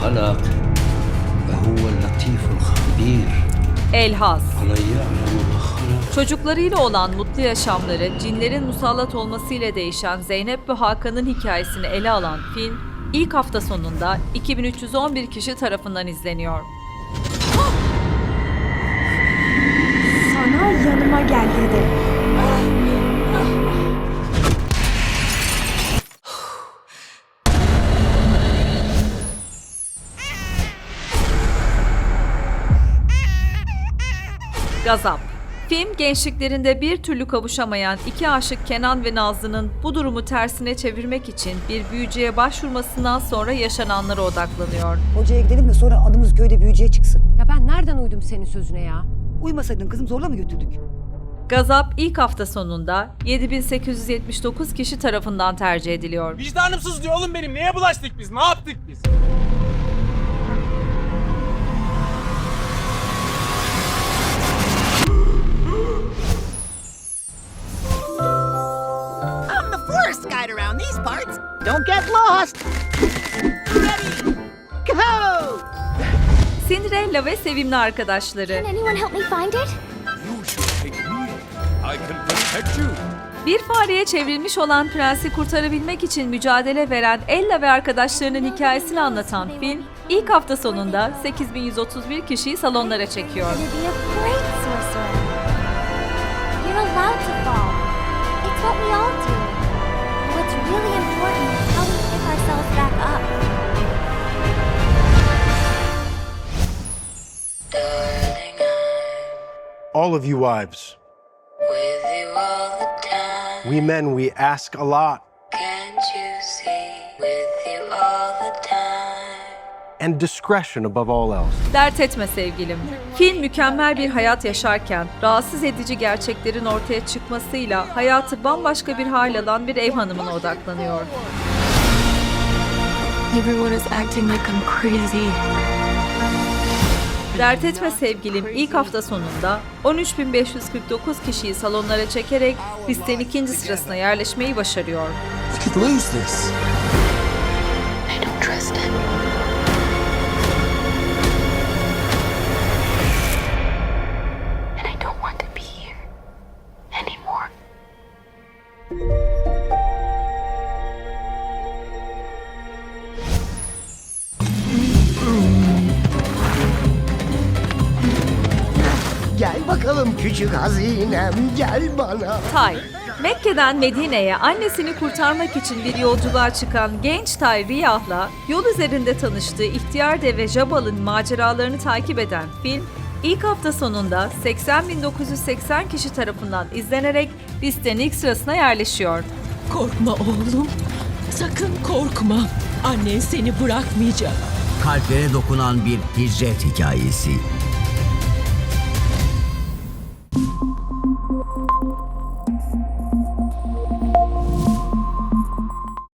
خلق فهو اللطيف الخبير Elhas. Çocuklarıyla olan mutlu yaşamları cinlerin musallat olmasıyla değişen Zeynep ve Hakan'ın hikayesini ele alan film, ilk hafta sonunda 2311 kişi tarafından izleniyor. Sana yanıma gel dedi. Gazap Film gençliklerinde bir türlü kavuşamayan iki aşık Kenan ve Nazlı'nın bu durumu tersine çevirmek için bir büyücüye başvurmasından sonra yaşananlara odaklanıyor. Hocaya gidelim de sonra adımız köyde büyücüye çıksın. Ya ben nereden uydum senin sözüne ya? Uymasaydın kızım zorla mı götürdük? Gazap ilk hafta sonunda 7879 kişi tarafından tercih ediliyor. Vicdanım sızlıyor oğlum benim. Neye bulaştık biz? Ne yaptık biz? Guide around these parts. Don't get lost. Ready, go! Cinderella ve sevimli arkadaşları. anyone help me find it? I can protect you. Bir fareye çevrilmiş olan prensi kurtarabilmek için mücadele veren Ella ve arkadaşlarının hikayesini anlatan film, ilk hafta sonunda 8131 kişiyi salonlara çekiyor. To be a great sorcerer. All of you wives. with you all the time. We men, we ask a lot. Can't you see? With you all the time. And discretion above all else. Dert etme sevgilim. Film mükemmel bir hayat yaşarken rahatsız edici gerçeklerin ortaya çıkmasıyla hayatı bambaşka bir hal alan bir ev hanımına odaklanıyor. Everyone is acting like I'm crazy. Dert etme sevgilim ilk hafta sonunda 13.549 kişiyi salonlara çekerek listenin ikinci sırasına yerleşmeyi başarıyor. We could bakalım küçük hazinem gel bana. Tay, Mekke'den Medine'ye annesini kurtarmak için bir yolculuğa çıkan genç Tay Riyah'la yol üzerinde tanıştığı ihtiyar deve Jabal'ın maceralarını takip eden film, ilk hafta sonunda 80.980 kişi tarafından izlenerek listenin ilk sırasına yerleşiyor. Korkma oğlum. Sakın korkma. Annen seni bırakmayacak. Kalplere dokunan bir hicret hikayesi.